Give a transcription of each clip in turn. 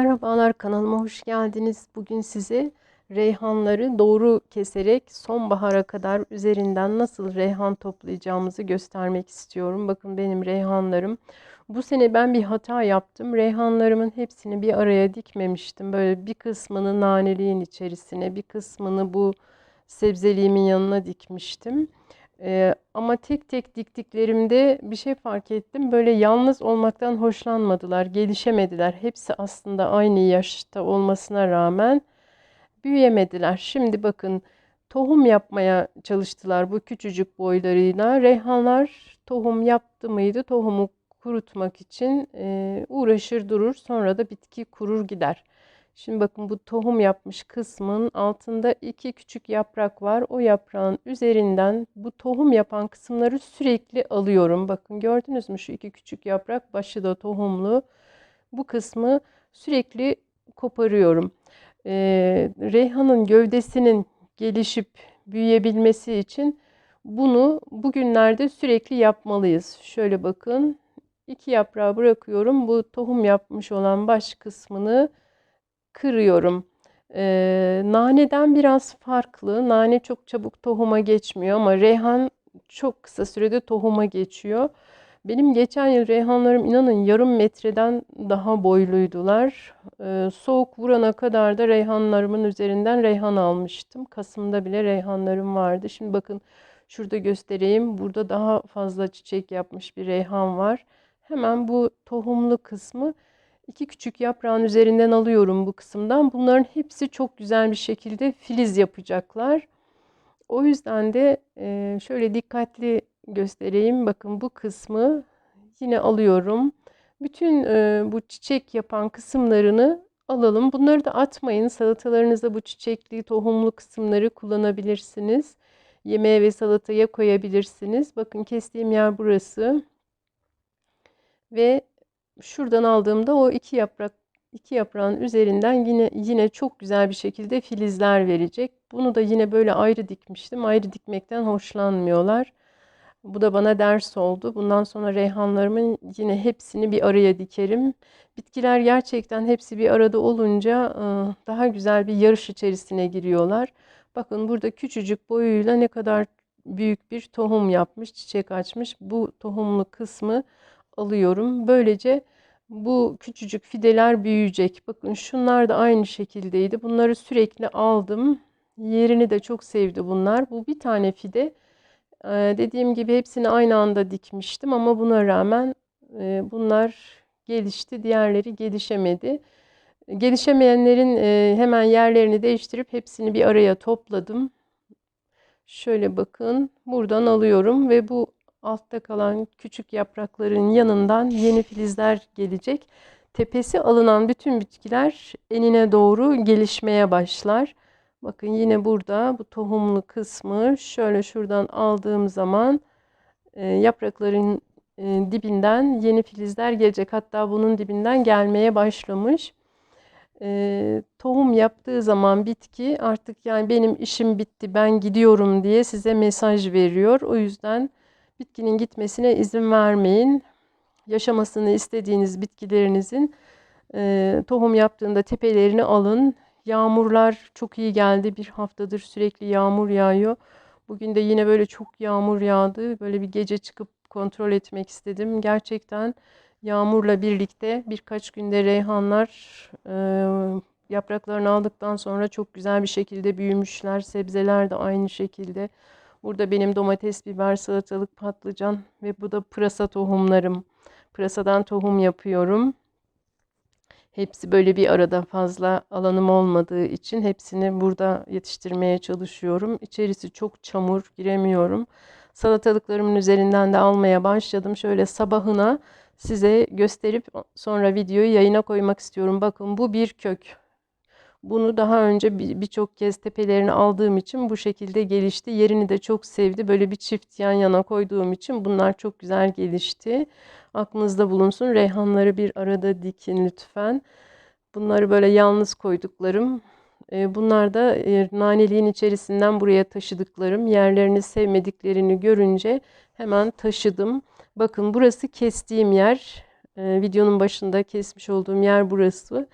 Merhabalar kanalıma hoş geldiniz. Bugün size reyhanları doğru keserek sonbahara kadar üzerinden nasıl reyhan toplayacağımızı göstermek istiyorum. Bakın benim reyhanlarım. Bu sene ben bir hata yaptım. Reyhanlarımın hepsini bir araya dikmemiştim. Böyle bir kısmını naneliğin içerisine, bir kısmını bu sebzeliğimin yanına dikmiştim. Ee, ama tek tek diktiklerimde bir şey fark ettim. Böyle yalnız olmaktan hoşlanmadılar, gelişemediler. Hepsi aslında aynı yaşta olmasına rağmen büyüyemediler. Şimdi bakın tohum yapmaya çalıştılar bu küçücük boylarıyla. Reyhanlar tohum yaptı mıydı? Tohumu kurutmak için e, uğraşır durur. Sonra da bitki kurur gider. Şimdi bakın bu tohum yapmış kısmın altında iki küçük yaprak var. O yaprağın üzerinden bu tohum yapan kısımları sürekli alıyorum. Bakın gördünüz mü şu iki küçük yaprak başı da tohumlu. Bu kısmı sürekli koparıyorum. Ee, reyhanın gövdesinin gelişip büyüyebilmesi için bunu bugünlerde sürekli yapmalıyız. Şöyle bakın iki yaprağı bırakıyorum. Bu tohum yapmış olan baş kısmını kırıyorum. Ee, naneden biraz farklı. Nane çok çabuk tohuma geçmiyor ama reyhan çok kısa sürede tohuma geçiyor. Benim geçen yıl reyhanlarım inanın yarım metreden daha boyluydular. Ee, soğuk vurana kadar da reyhanlarımın üzerinden reyhan almıştım. Kasım'da bile reyhanlarım vardı. Şimdi bakın şurada göstereyim. Burada daha fazla çiçek yapmış bir reyhan var. Hemen bu tohumlu kısmı iki küçük yaprağın üzerinden alıyorum bu kısımdan. Bunların hepsi çok güzel bir şekilde filiz yapacaklar. O yüzden de e, şöyle dikkatli göstereyim. Bakın bu kısmı yine alıyorum. Bütün e, bu çiçek yapan kısımlarını alalım. Bunları da atmayın. Salatalarınızda bu çiçekli, tohumlu kısımları kullanabilirsiniz. Yemeğe ve salataya koyabilirsiniz. Bakın kestiğim yer burası. Ve şuradan aldığımda o iki yaprak iki yaprağın üzerinden yine yine çok güzel bir şekilde filizler verecek. Bunu da yine böyle ayrı dikmiştim. Ayrı dikmekten hoşlanmıyorlar. Bu da bana ders oldu. Bundan sonra reyhanlarımın yine hepsini bir araya dikerim. Bitkiler gerçekten hepsi bir arada olunca daha güzel bir yarış içerisine giriyorlar. Bakın burada küçücük boyuyla ne kadar büyük bir tohum yapmış, çiçek açmış. Bu tohumlu kısmı alıyorum. Böylece bu küçücük fideler büyüyecek. Bakın şunlar da aynı şekildeydi. Bunları sürekli aldım. Yerini de çok sevdi bunlar. Bu bir tane fide. Ee, dediğim gibi hepsini aynı anda dikmiştim ama buna rağmen e, bunlar gelişti. Diğerleri gelişemedi. Gelişemeyenlerin e, hemen yerlerini değiştirip hepsini bir araya topladım. Şöyle bakın buradan alıyorum ve bu altta kalan küçük yaprakların yanından yeni filizler gelecek. Tepesi alınan bütün bitkiler enine doğru gelişmeye başlar. Bakın yine burada bu tohumlu kısmı şöyle şuradan aldığım zaman e, yaprakların e, dibinden yeni filizler gelecek. Hatta bunun dibinden gelmeye başlamış. E, tohum yaptığı zaman bitki artık yani benim işim bitti ben gidiyorum diye size mesaj veriyor. O yüzden Bitkinin gitmesine izin vermeyin. Yaşamasını istediğiniz bitkilerinizin e, tohum yaptığında tepelerini alın. Yağmurlar çok iyi geldi. Bir haftadır sürekli yağmur yağıyor. Bugün de yine böyle çok yağmur yağdı. Böyle bir gece çıkıp kontrol etmek istedim. Gerçekten yağmurla birlikte birkaç günde reyhanlar e, yapraklarını aldıktan sonra çok güzel bir şekilde büyümüşler. Sebzeler de aynı şekilde. Burada benim domates, biber, salatalık, patlıcan ve bu da pırasa tohumlarım. Pırasadan tohum yapıyorum. Hepsi böyle bir arada fazla alanım olmadığı için hepsini burada yetiştirmeye çalışıyorum. İçerisi çok çamur, giremiyorum. Salatalıklarımın üzerinden de almaya başladım. Şöyle sabahına size gösterip sonra videoyu yayına koymak istiyorum. Bakın bu bir kök. Bunu daha önce birçok kez tepelerini aldığım için bu şekilde gelişti. Yerini de çok sevdi. Böyle bir çift yan yana koyduğum için bunlar çok güzel gelişti. Aklınızda bulunsun. Reyhanları bir arada dikin lütfen. Bunları böyle yalnız koyduklarım. E, bunlar da e, naneliğin içerisinden buraya taşıdıklarım. Yerlerini sevmediklerini görünce hemen taşıdım. Bakın burası kestiğim yer. E, videonun başında kesmiş olduğum yer burası.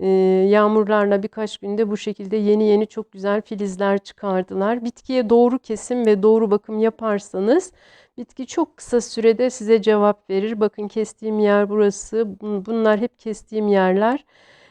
Ee, yağmurlarla birkaç günde bu şekilde yeni yeni çok güzel filizler çıkardılar. Bitkiye doğru kesim ve doğru bakım yaparsanız bitki çok kısa sürede size cevap verir. Bakın kestiğim yer burası. Bunlar hep kestiğim yerler.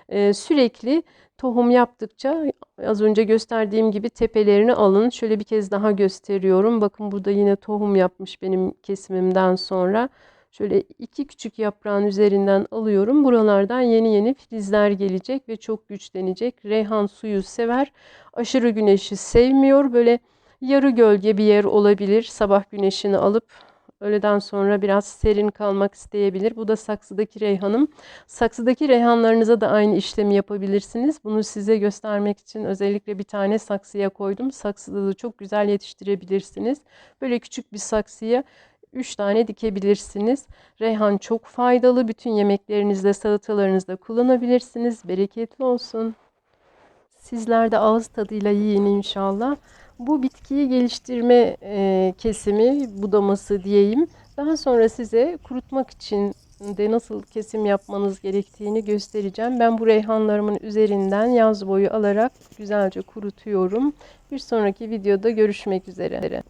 Ee, sürekli tohum yaptıkça az önce gösterdiğim gibi tepelerini alın. Şöyle bir kez daha gösteriyorum. Bakın burada yine tohum yapmış benim kesimimden sonra. Şöyle iki küçük yaprağın üzerinden alıyorum. Buralardan yeni yeni filizler gelecek ve çok güçlenecek. Reyhan suyu sever. Aşırı güneşi sevmiyor. Böyle yarı gölge bir yer olabilir. Sabah güneşini alıp öğleden sonra biraz serin kalmak isteyebilir. Bu da saksıdaki reyhanım. Saksıdaki reyhanlarınıza da aynı işlemi yapabilirsiniz. Bunu size göstermek için özellikle bir tane saksıya koydum. Saksıda da çok güzel yetiştirebilirsiniz. Böyle küçük bir saksıya 3 tane dikebilirsiniz. Reyhan çok faydalı. Bütün yemeklerinizde, salatalarınızda kullanabilirsiniz. Bereketli olsun. Sizler de ağız tadıyla yiyin inşallah. Bu bitkiyi geliştirme e, kesimi, budaması diyeyim. Daha sonra size kurutmak için de nasıl kesim yapmanız gerektiğini göstereceğim. Ben bu reyhanlarımın üzerinden yaz boyu alarak güzelce kurutuyorum. Bir sonraki videoda görüşmek üzere.